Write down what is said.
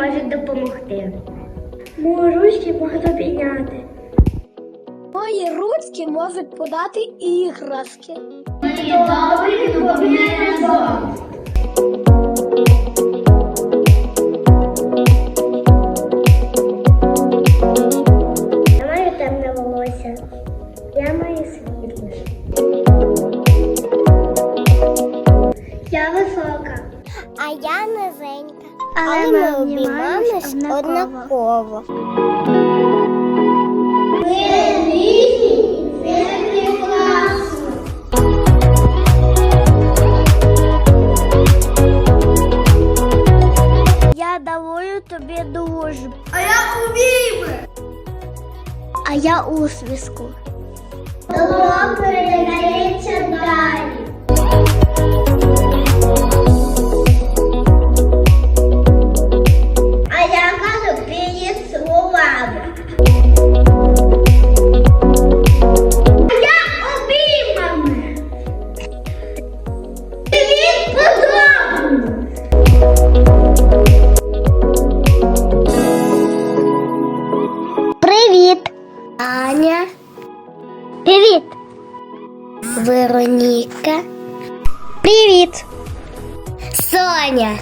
можуть допомогти. Мої ручки можуть обійняти. Мої ручки можуть подати іграшки. Мої голови допомагають разом. Я маю темне волосся. Я маю світле. Я висока. А я низенька. Але ми обіймаємось однаково. Я дарую тобі дружбу. А я обійми. А я усмішку. Добро словами. А я обіймами. Привіт подобно. Привіт, Аня. Привіт. Вероніка. Привіт. Соня.